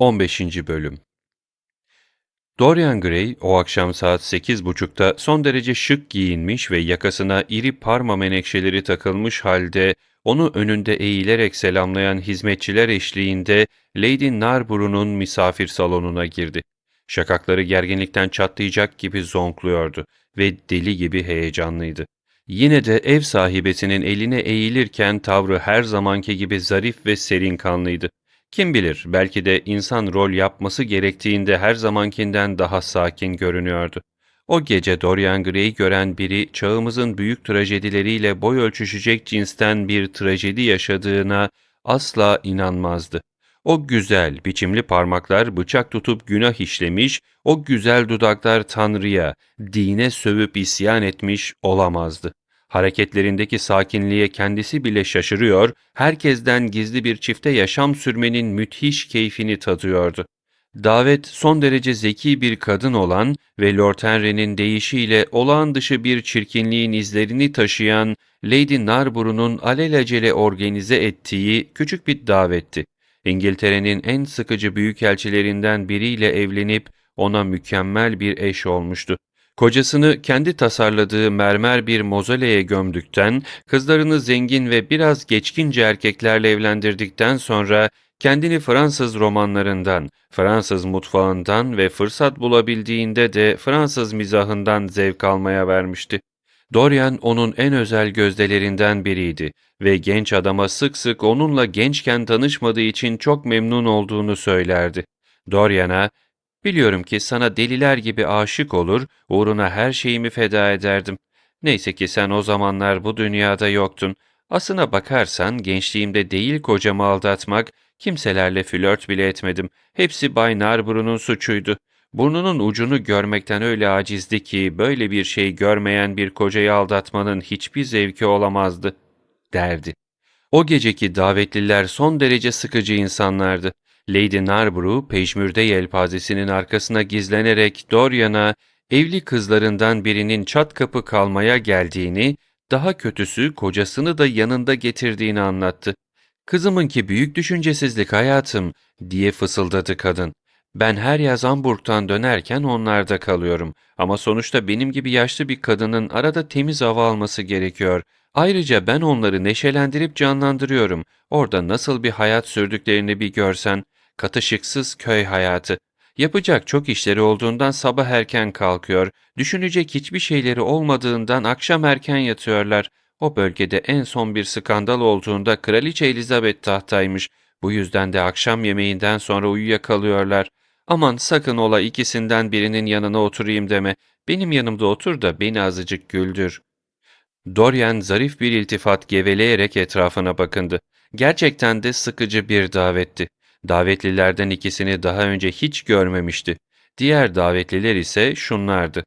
15. Bölüm Dorian Gray o akşam saat sekiz buçukta son derece şık giyinmiş ve yakasına iri parma menekşeleri takılmış halde onu önünde eğilerek selamlayan hizmetçiler eşliğinde Lady Narborough'un misafir salonuna girdi. Şakakları gerginlikten çatlayacak gibi zonkluyordu ve deli gibi heyecanlıydı. Yine de ev sahibesinin eline eğilirken tavrı her zamanki gibi zarif ve serin kanlıydı. Kim bilir belki de insan rol yapması gerektiğinde her zamankinden daha sakin görünüyordu. O gece Dorian Gray'i gören biri çağımızın büyük trajedileriyle boy ölçüşecek cinsten bir trajedi yaşadığına asla inanmazdı. O güzel, biçimli parmaklar bıçak tutup günah işlemiş, o güzel dudaklar Tanrı'ya, dine sövüp isyan etmiş olamazdı. Hareketlerindeki sakinliğe kendisi bile şaşırıyor, herkesten gizli bir çifte yaşam sürmenin müthiş keyfini tadıyordu. Davet son derece zeki bir kadın olan ve Lord Henry'nin deyişiyle olağan dışı bir çirkinliğin izlerini taşıyan Lady Narborough'un alelacele organize ettiği küçük bir davetti. İngiltere'nin en sıkıcı büyükelçilerinden biriyle evlenip ona mükemmel bir eş olmuştu. Kocasını kendi tasarladığı mermer bir mozoleye gömdükten, kızlarını zengin ve biraz geçkince erkeklerle evlendirdikten sonra kendini Fransız romanlarından, Fransız mutfağından ve fırsat bulabildiğinde de Fransız mizahından zevk almaya vermişti. Dorian onun en özel gözdelerinden biriydi ve genç adama sık sık onunla gençken tanışmadığı için çok memnun olduğunu söylerdi. Dorian'a Biliyorum ki sana deliler gibi aşık olur, uğruna her şeyimi feda ederdim. Neyse ki sen o zamanlar bu dünyada yoktun. Aslına bakarsan gençliğimde değil kocamı aldatmak, kimselerle flört bile etmedim. Hepsi Bay Narborough'un suçuydu. Burnunun ucunu görmekten öyle acizdi ki böyle bir şey görmeyen bir kocayı aldatmanın hiçbir zevki olamazdı, derdi. O geceki davetliler son derece sıkıcı insanlardı. Lady Narborough peşmürde yelpazesinin arkasına gizlenerek Dorian'a evli kızlarından birinin çat kapı kalmaya geldiğini, daha kötüsü kocasını da yanında getirdiğini anlattı. Kızımınki büyük düşüncesizlik hayatım diye fısıldadı kadın. Ben her yaz Hamburg'tan dönerken onlarda kalıyorum ama sonuçta benim gibi yaşlı bir kadının arada temiz hava alması gerekiyor. Ayrıca ben onları neşelendirip canlandırıyorum. Orada nasıl bir hayat sürdüklerini bir görsen katışıksız köy hayatı. Yapacak çok işleri olduğundan sabah erken kalkıyor, düşünecek hiçbir şeyleri olmadığından akşam erken yatıyorlar. O bölgede en son bir skandal olduğunda Kraliçe Elizabeth tahtaymış. Bu yüzden de akşam yemeğinden sonra uyuyakalıyorlar. Aman sakın ola ikisinden birinin yanına oturayım deme. Benim yanımda otur da beni azıcık güldür. Dorian zarif bir iltifat geveleyerek etrafına bakındı. Gerçekten de sıkıcı bir davetti. Davetlilerden ikisini daha önce hiç görmemişti. Diğer davetliler ise şunlardı.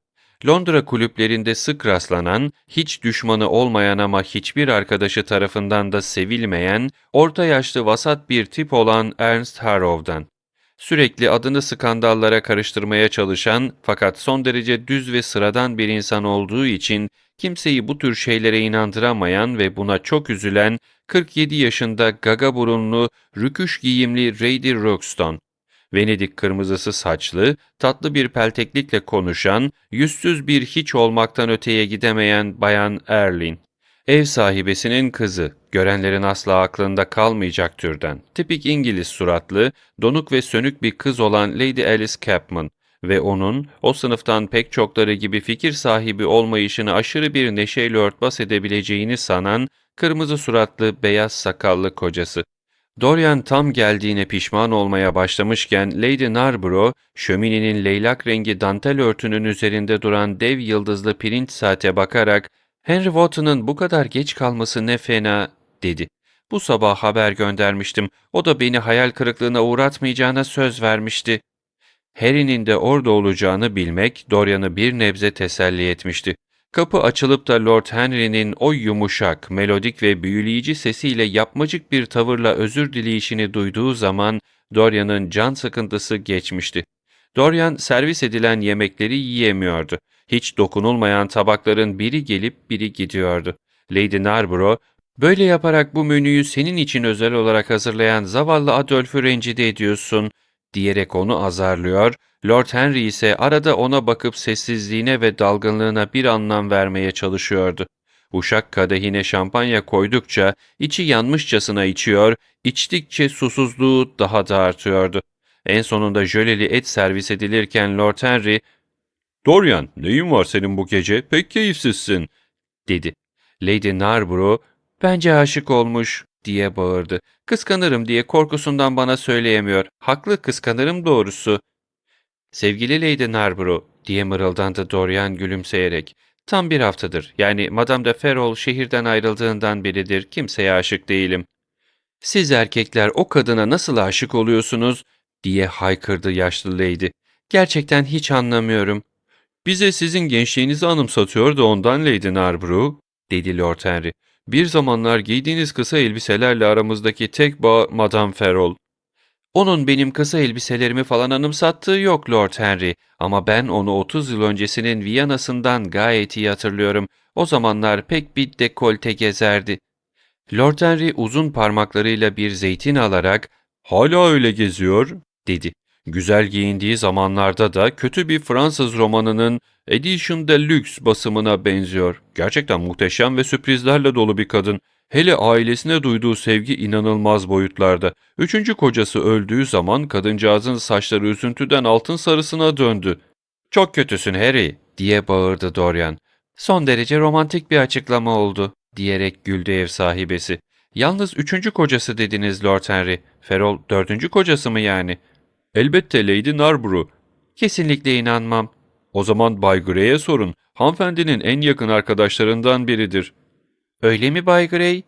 Londra kulüplerinde sık rastlanan, hiç düşmanı olmayan ama hiçbir arkadaşı tarafından da sevilmeyen, orta yaşlı vasat bir tip olan Ernst Harrow'dan. Sürekli adını skandallara karıştırmaya çalışan fakat son derece düz ve sıradan bir insan olduğu için kimseyi bu tür şeylere inandıramayan ve buna çok üzülen 47 yaşında gaga burunlu, rüküş giyimli Lady Roxton. Venedik kırmızısı saçlı, tatlı bir pelteklikle konuşan, yüzsüz bir hiç olmaktan öteye gidemeyen Bayan Erlin. Ev sahibesinin kızı, görenlerin asla aklında kalmayacak türden. Tipik İngiliz suratlı, donuk ve sönük bir kız olan Lady Alice Capman ve onun o sınıftan pek çokları gibi fikir sahibi olmayışını aşırı bir neşeyle örtbas edebileceğini sanan kırmızı suratlı beyaz sakallı kocası. Dorian tam geldiğine pişman olmaya başlamışken Lady Narborough, şöminenin leylak rengi dantel örtünün üzerinde duran dev yıldızlı pirinç saate bakarak ''Henry Wotton'ın bu kadar geç kalması ne fena'' dedi. ''Bu sabah haber göndermiştim. O da beni hayal kırıklığına uğratmayacağına söz vermişti.'' Harry'nin de orada olacağını bilmek Dorian'ı bir nebze teselli etmişti. Kapı açılıp da Lord Henry'nin o yumuşak, melodik ve büyüleyici sesiyle yapmacık bir tavırla özür dileyişini duyduğu zaman Dorian'ın can sıkıntısı geçmişti. Dorian servis edilen yemekleri yiyemiyordu. Hiç dokunulmayan tabakların biri gelip biri gidiyordu. Lady Narborough, böyle yaparak bu menüyü senin için özel olarak hazırlayan zavallı Adolf'ü rencide ediyorsun diyerek onu azarlıyor, Lord Henry ise arada ona bakıp sessizliğine ve dalgınlığına bir anlam vermeye çalışıyordu. Uşak kadehine şampanya koydukça içi yanmışçasına içiyor, içtikçe susuzluğu daha da artıyordu. En sonunda jöleli et servis edilirken Lord Henry, ''Dorian, neyin var senin bu gece? Pek keyifsizsin.'' dedi. Lady Narborough, ''Bence aşık olmuş.'' Diye bağırdı. Kıskanırım diye korkusundan bana söyleyemiyor. Haklı kıskanırım doğrusu. Sevgili Lady Narborough diye mırıldandı Dorian gülümseyerek. Tam bir haftadır yani Madame de Ferrol şehirden ayrıldığından beridir kimseye aşık değilim. Siz erkekler o kadına nasıl aşık oluyorsunuz diye haykırdı yaşlı lady. Gerçekten hiç anlamıyorum. Bize sizin gençliğinizi anımsatıyor da ondan Lady Narborough, dedi Lord Henry. Bir zamanlar giydiğiniz kısa elbiselerle aramızdaki tek bağ Madame Ferrol. Onun benim kısa elbiselerimi falan anımsattığı yok Lord Henry ama ben onu 30 yıl öncesinin Viyana'sından gayet iyi hatırlıyorum. O zamanlar pek bir dekolte gezerdi. Lord Henry uzun parmaklarıyla bir zeytin alarak ''Hala öyle geziyor'' dedi. Güzel giyindiği zamanlarda da kötü bir Fransız romanının Edition Deluxe basımına benziyor. Gerçekten muhteşem ve sürprizlerle dolu bir kadın. Hele ailesine duyduğu sevgi inanılmaz boyutlarda. Üçüncü kocası öldüğü zaman kadıncağızın saçları üzüntüden altın sarısına döndü. ''Çok kötüsün Harry'' diye bağırdı Dorian. Son derece romantik bir açıklama oldu diyerek güldü ev sahibesi. Yalnız üçüncü kocası dediniz Lord Henry. Ferrol dördüncü kocası mı yani? Elbette Lady Narborough. Kesinlikle inanmam. O zaman Bay Grey'e sorun. Hanımefendinin en yakın arkadaşlarından biridir. Öyle mi Bay Grey?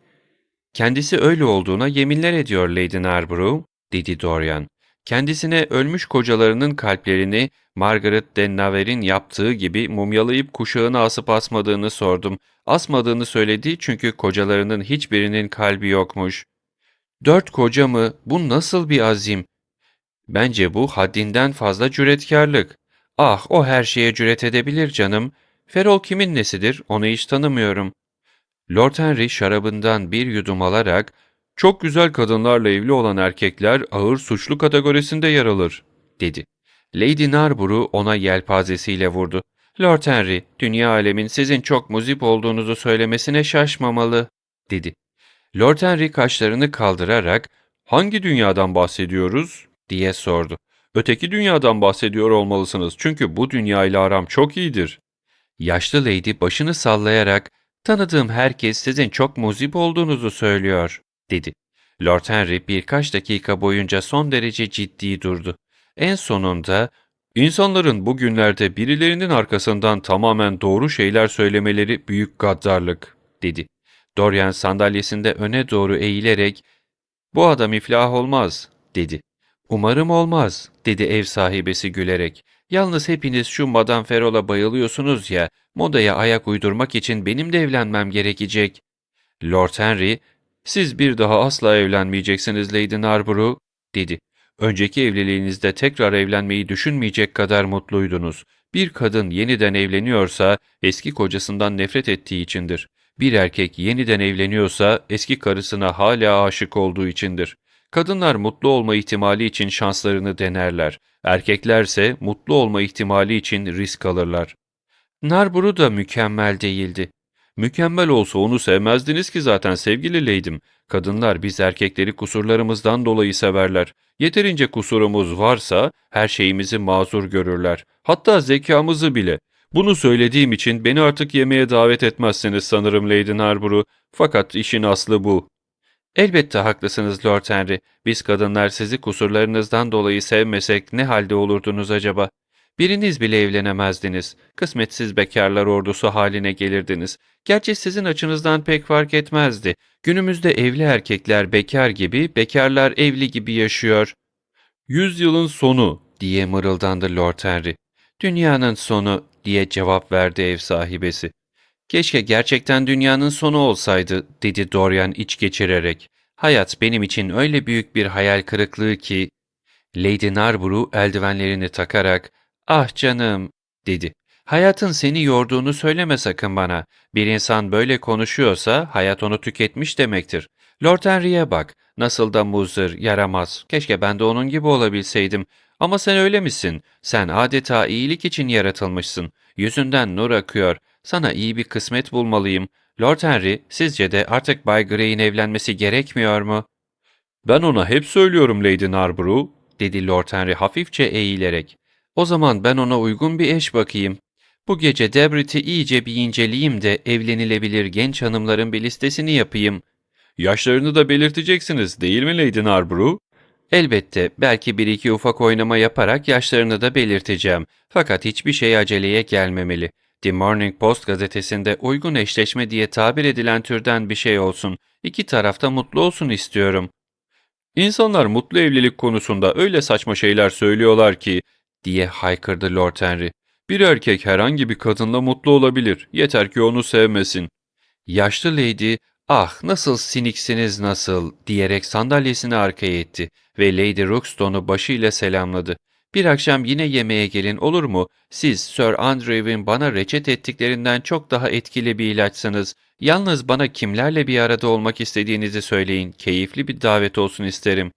Kendisi öyle olduğuna yeminler ediyor Lady Narborough, dedi Dorian. Kendisine ölmüş kocalarının kalplerini Margaret de Navarre'in yaptığı gibi mumyalayıp kuşağına asıp asmadığını sordum. Asmadığını söyledi çünkü kocalarının hiçbirinin kalbi yokmuş. Dört koca mı? Bu nasıl bir azim? Bence bu haddinden fazla cüretkarlık. Ah o her şeye cüret edebilir canım. Ferol kimin nesidir onu hiç tanımıyorum. Lord Henry şarabından bir yudum alarak çok güzel kadınlarla evli olan erkekler ağır suçlu kategorisinde yer alır, dedi. Lady Narborough ona yelpazesiyle vurdu. Lord Henry, dünya alemin sizin çok muzip olduğunuzu söylemesine şaşmamalı, dedi. Lord Henry kaşlarını kaldırarak, hangi dünyadan bahsediyoruz, diye sordu. Öteki dünyadan bahsediyor olmalısınız çünkü bu dünya ile aram çok iyidir. Yaşlı lady başını sallayarak, tanıdığım herkes sizin çok muzip olduğunuzu söylüyor, dedi. Lord Henry birkaç dakika boyunca son derece ciddi durdu. En sonunda, insanların bugünlerde birilerinin arkasından tamamen doğru şeyler söylemeleri büyük gaddarlık, dedi. Dorian sandalyesinde öne doğru eğilerek, bu adam iflah olmaz, dedi. Umarım olmaz, dedi ev sahibesi gülerek. Yalnız hepiniz şu Madame Ferol'a bayılıyorsunuz ya, modaya ayak uydurmak için benim de evlenmem gerekecek. Lord Henry, siz bir daha asla evlenmeyeceksiniz Lady Narborough, dedi. Önceki evliliğinizde tekrar evlenmeyi düşünmeyecek kadar mutluydunuz. Bir kadın yeniden evleniyorsa eski kocasından nefret ettiği içindir. Bir erkek yeniden evleniyorsa eski karısına hala aşık olduğu içindir. Kadınlar mutlu olma ihtimali için şanslarını denerler. Erkeklerse mutlu olma ihtimali için risk alırlar. Narburu da mükemmel değildi. Mükemmel olsa onu sevmezdiniz ki zaten sevgili Leydim. Kadınlar biz erkekleri kusurlarımızdan dolayı severler. Yeterince kusurumuz varsa her şeyimizi mazur görürler. Hatta zekamızı bile. Bunu söylediğim için beni artık yemeğe davet etmezsiniz sanırım Lady Narborough. Fakat işin aslı bu. Elbette haklısınız Lord Henry. Biz kadınlar sizi kusurlarınızdan dolayı sevmesek ne halde olurdunuz acaba? Biriniz bile evlenemezdiniz. Kısmetsiz bekarlar ordusu haline gelirdiniz. Gerçi sizin açınızdan pek fark etmezdi. Günümüzde evli erkekler bekar gibi, bekarlar evli gibi yaşıyor. Yüzyılın sonu diye mırıldandı Lord Henry. Dünyanın sonu diye cevap verdi ev sahibesi. Keşke gerçekten dünyanın sonu olsaydı, dedi Dorian iç geçirerek. Hayat benim için öyle büyük bir hayal kırıklığı ki... Lady Narborough eldivenlerini takarak, ah canım, dedi. Hayatın seni yorduğunu söyleme sakın bana. Bir insan böyle konuşuyorsa hayat onu tüketmiş demektir. Lord Henry'e bak. Nasıl da muzır, yaramaz. Keşke ben de onun gibi olabilseydim. Ama sen öyle misin? Sen adeta iyilik için yaratılmışsın. Yüzünden nur akıyor. Sana iyi bir kısmet bulmalıyım. Lord Henry, sizce de artık Bay Grey'in evlenmesi gerekmiyor mu? Ben ona hep söylüyorum Lady Narborough, dedi Lord Henry hafifçe eğilerek. O zaman ben ona uygun bir eş bakayım. Bu gece Debrit'i iyice bir inceleyeyim de evlenilebilir genç hanımların bir listesini yapayım. Yaşlarını da belirteceksiniz değil mi Lady Narborough? Elbette, belki bir iki ufak oynama yaparak yaşlarını da belirteceğim. Fakat hiçbir şey aceleye gelmemeli. The Morning Post gazetesinde uygun eşleşme diye tabir edilen türden bir şey olsun. İki tarafta mutlu olsun istiyorum. İnsanlar mutlu evlilik konusunda öyle saçma şeyler söylüyorlar ki, diye haykırdı Lord Henry. Bir erkek herhangi bir kadınla mutlu olabilir, yeter ki onu sevmesin. Yaşlı lady, ah nasıl siniksiniz nasıl, diyerek sandalyesini arkaya etti ve Lady Rookstone'u başıyla selamladı. Bir akşam yine yemeğe gelin olur mu? Siz Sir Andrew'in bana reçet ettiklerinden çok daha etkili bir ilaçsınız. Yalnız bana kimlerle bir arada olmak istediğinizi söyleyin. Keyifli bir davet olsun isterim.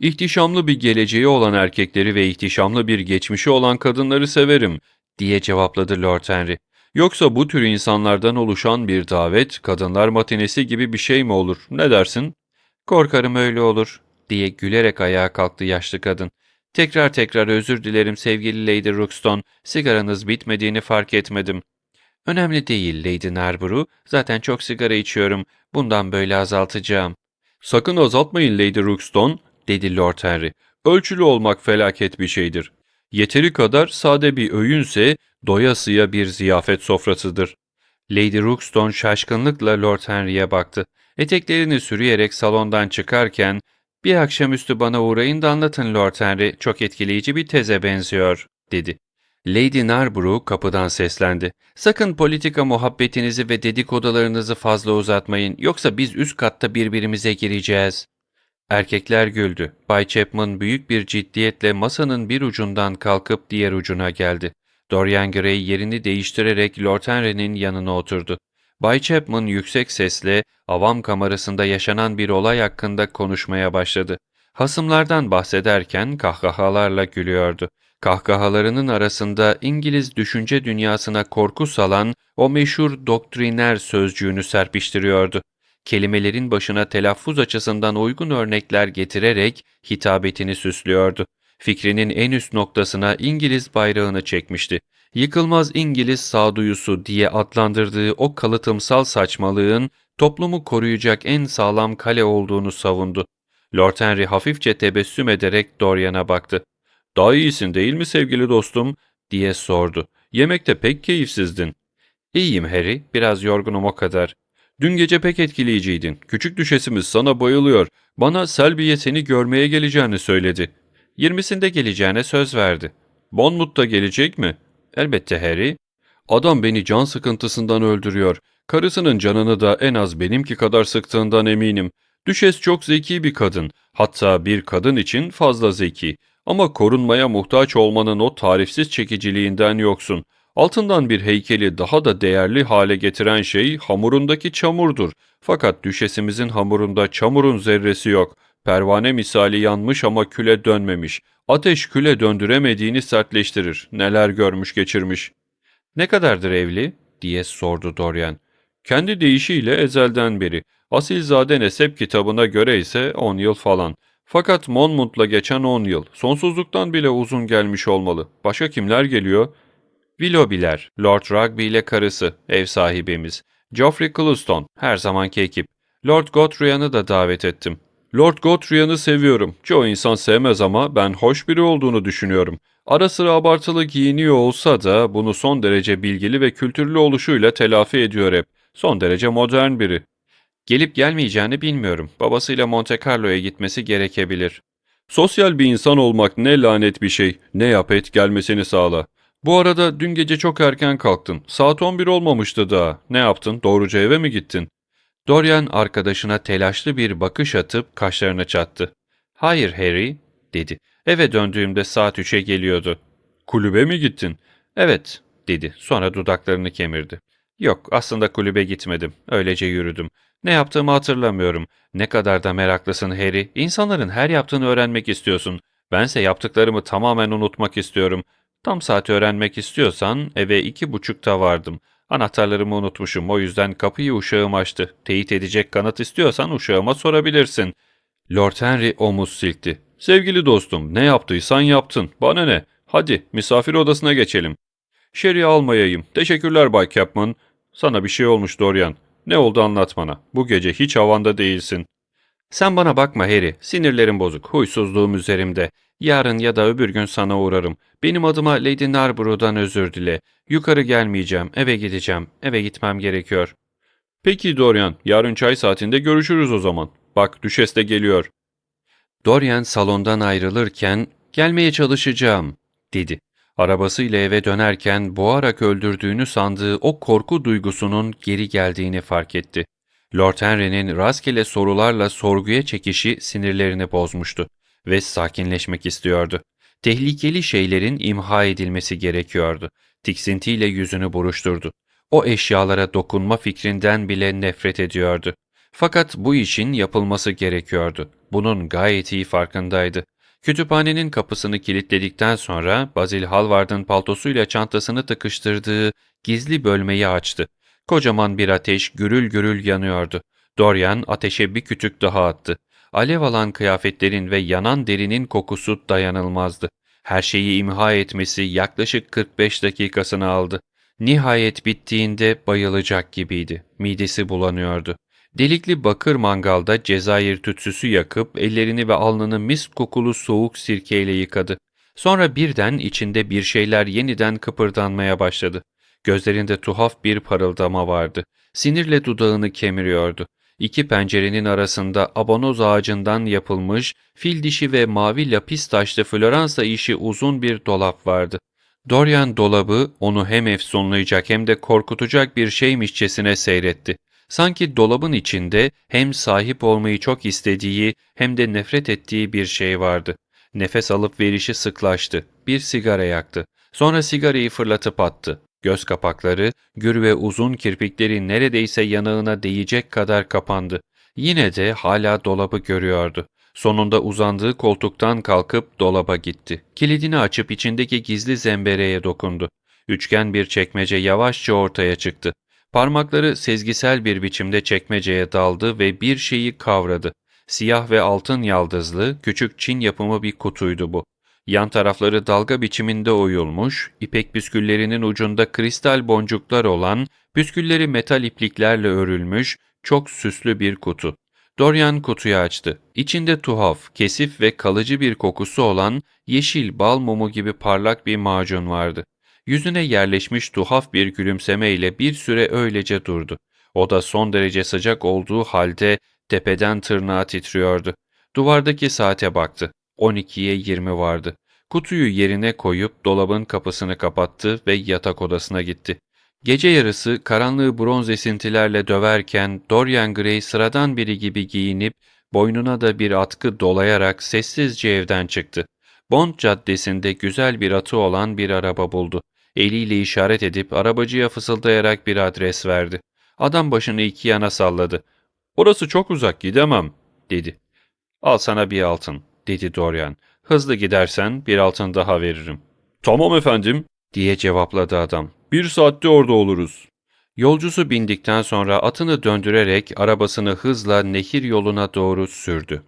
İhtişamlı bir geleceği olan erkekleri ve ihtişamlı bir geçmişi olan kadınları severim, diye cevapladı Lord Henry. Yoksa bu tür insanlardan oluşan bir davet, kadınlar matinesi gibi bir şey mi olur? Ne dersin? Korkarım öyle olur, diye gülerek ayağa kalktı yaşlı kadın. Tekrar tekrar özür dilerim sevgili Lady Rookstone, sigaranız bitmediğini fark etmedim. Önemli değil Lady Narborough, zaten çok sigara içiyorum, bundan böyle azaltacağım. Sakın azaltmayın Lady Rookstone, dedi Lord Henry. Ölçülü olmak felaket bir şeydir. Yeteri kadar sade bir öğünse doyasıya bir ziyafet sofrasıdır. Lady Rookstone şaşkınlıkla Lord Henry'e baktı. Eteklerini sürüyerek salondan çıkarken ''Bir akşamüstü bana uğrayın da anlatın Lord Henry, çok etkileyici bir teze benziyor.'' dedi. Lady Narborough kapıdan seslendi. ''Sakın politika muhabbetinizi ve dedikodularınızı fazla uzatmayın, yoksa biz üst katta birbirimize gireceğiz.'' Erkekler güldü. Bay Chapman büyük bir ciddiyetle masanın bir ucundan kalkıp diğer ucuna geldi. Dorian Gray yerini değiştirerek Lord Henry'nin yanına oturdu. Bay Chapman yüksek sesle avam kamerasında yaşanan bir olay hakkında konuşmaya başladı. Hasımlardan bahsederken kahkahalarla gülüyordu. Kahkahalarının arasında İngiliz düşünce dünyasına korku salan o meşhur doktriner sözcüğünü serpiştiriyordu kelimelerin başına telaffuz açısından uygun örnekler getirerek hitabetini süslüyordu. Fikrinin en üst noktasına İngiliz bayrağını çekmişti. Yıkılmaz İngiliz sağduyusu diye adlandırdığı o kalıtımsal saçmalığın toplumu koruyacak en sağlam kale olduğunu savundu. Lord Henry hafifçe tebessüm ederek Dorian'a baktı. ''Daha iyisin değil mi sevgili dostum?'' diye sordu. ''Yemekte pek keyifsizdin.'' ''İyiyim Harry, biraz yorgunum o kadar. Dün gece pek etkileyiciydin. Küçük düşesimiz sana bayılıyor. Bana Selby'ye seni görmeye geleceğini söyledi. Yirmisinde geleceğine söz verdi. Bonmut da gelecek mi? Elbette Harry. Adam beni can sıkıntısından öldürüyor. Karısının canını da en az benimki kadar sıktığından eminim. Düşes çok zeki bir kadın. Hatta bir kadın için fazla zeki. Ama korunmaya muhtaç olmanın o tarifsiz çekiciliğinden yoksun. Altından bir heykeli daha da değerli hale getiren şey hamurundaki çamurdur. Fakat düşesimizin hamurunda çamurun zerresi yok. Pervane misali yanmış ama küle dönmemiş. Ateş küle döndüremediğini sertleştirir. Neler görmüş geçirmiş. Ne kadardır evli? diye sordu Dorian. Kendi deyişiyle ezelden beri. Asilzade Nesep kitabına göre ise 10 yıl falan. Fakat Monmouth'la geçen 10 yıl. Sonsuzluktan bile uzun gelmiş olmalı. Başka kimler geliyor? Willoughby'ler, Lord Rugby ile karısı, ev sahibimiz. Geoffrey Clouston, her zamanki ekip. Lord Gothryan'ı da davet ettim. Lord Gothryan'ı seviyorum. Çoğu insan sevmez ama ben hoş biri olduğunu düşünüyorum. Ara sıra abartılı giyiniyor olsa da bunu son derece bilgili ve kültürlü oluşuyla telafi ediyor hep. Son derece modern biri. Gelip gelmeyeceğini bilmiyorum. Babasıyla Monte Carlo'ya gitmesi gerekebilir. Sosyal bir insan olmak ne lanet bir şey. Ne yap et gelmesini sağla. Bu arada dün gece çok erken kalktın. Saat 11 olmamıştı daha. Ne yaptın? Doğruca eve mi gittin? Dorian arkadaşına telaşlı bir bakış atıp kaşlarını çattı. Hayır Harry, dedi. Eve döndüğümde saat 3'e geliyordu. Kulübe mi gittin? Evet, dedi. Sonra dudaklarını kemirdi. Yok, aslında kulübe gitmedim. Öylece yürüdüm. Ne yaptığımı hatırlamıyorum. Ne kadar da meraklısın Harry. İnsanların her yaptığını öğrenmek istiyorsun. Bense yaptıklarımı tamamen unutmak istiyorum. Tam saati öğrenmek istiyorsan eve iki buçukta vardım. Anahtarlarımı unutmuşum o yüzden kapıyı uşağım açtı. Teyit edecek kanıt istiyorsan uşağıma sorabilirsin. Lord Henry omuz silkti. Sevgili dostum ne yaptıysan yaptın. Bana ne? Hadi misafir odasına geçelim. Sherry almayayım. Teşekkürler Bay Capman. Sana bir şey olmuş Dorian. Ne oldu anlat bana. Bu gece hiç havanda değilsin. Sen bana bakma Harry. Sinirlerim bozuk. Huysuzluğum üzerimde. Yarın ya da öbür gün sana uğrarım. Benim adıma Lady Narborough'dan özür dile. Yukarı gelmeyeceğim. Eve gideceğim. Eve gitmem gerekiyor. Peki Dorian. Yarın çay saatinde görüşürüz o zaman. Bak Düşes de geliyor. Dorian salondan ayrılırken gelmeye çalışacağım dedi. Arabasıyla eve dönerken boğarak öldürdüğünü sandığı o korku duygusunun geri geldiğini fark etti. Lord Henry'nin rastgele sorularla sorguya çekişi sinirlerini bozmuştu ve sakinleşmek istiyordu. Tehlikeli şeylerin imha edilmesi gerekiyordu. Tiksintiyle yüzünü buruşturdu. O eşyalara dokunma fikrinden bile nefret ediyordu. Fakat bu işin yapılması gerekiyordu. Bunun gayet iyi farkındaydı. Kütüphanenin kapısını kilitledikten sonra Basil Hallward'ın paltosuyla çantasını tıkıştırdığı gizli bölmeyi açtı. Kocaman bir ateş gürül gürül yanıyordu. Dorian ateşe bir kütük daha attı. Alev alan kıyafetlerin ve yanan derinin kokusu dayanılmazdı. Her şeyi imha etmesi yaklaşık 45 dakikasını aldı. Nihayet bittiğinde bayılacak gibiydi. Midesi bulanıyordu. Delikli bakır mangalda Cezayir tütsüsü yakıp ellerini ve alnını mis kokulu soğuk sirkeyle yıkadı. Sonra birden içinde bir şeyler yeniden kıpırdanmaya başladı. Gözlerinde tuhaf bir parıldama vardı. Sinirle dudağını kemiriyordu. İki pencerenin arasında abonoz ağacından yapılmış fil dişi ve mavi lapis taşlı Floransa işi uzun bir dolap vardı. Dorian dolabı onu hem efsunlayacak hem de korkutacak bir şeymişçesine seyretti. Sanki dolabın içinde hem sahip olmayı çok istediği hem de nefret ettiği bir şey vardı. Nefes alıp verişi sıklaştı. Bir sigara yaktı. Sonra sigarayı fırlatıp attı. Göz kapakları, gür ve uzun kirpikleri neredeyse yanağına değecek kadar kapandı. Yine de hala dolabı görüyordu. Sonunda uzandığı koltuktan kalkıp dolaba gitti. Kilidini açıp içindeki gizli zembereye dokundu. Üçgen bir çekmece yavaşça ortaya çıktı. Parmakları sezgisel bir biçimde çekmeceye daldı ve bir şeyi kavradı. Siyah ve altın yaldızlı, küçük Çin yapımı bir kutuydu bu. Yan tarafları dalga biçiminde oyulmuş, ipek püsküllerinin ucunda kristal boncuklar olan, püskülleri metal ipliklerle örülmüş, çok süslü bir kutu. Dorian kutuyu açtı. İçinde tuhaf, kesif ve kalıcı bir kokusu olan yeşil bal mumu gibi parlak bir macun vardı. Yüzüne yerleşmiş tuhaf bir gülümsemeyle bir süre öylece durdu. O da son derece sıcak olduğu halde tepeden tırnağa titriyordu. Duvardaki saate baktı. 12'ye 20 vardı. Kutuyu yerine koyup dolabın kapısını kapattı ve yatak odasına gitti. Gece yarısı karanlığı bronz esintilerle döverken Dorian Gray sıradan biri gibi giyinip boynuna da bir atkı dolayarak sessizce evden çıktı. Bond caddesinde güzel bir atı olan bir araba buldu. Eliyle işaret edip arabacıya fısıldayarak bir adres verdi. Adam başını iki yana salladı. ''Orası çok uzak gidemem.'' dedi. ''Al sana bir altın.'' Dedi Dorian. ''Hızlı gidersen bir altın daha veririm.'' ''Tamam efendim.'' diye cevapladı adam. ''Bir saatte orada oluruz.'' Yolcusu bindikten sonra atını döndürerek arabasını hızla nehir yoluna doğru sürdü.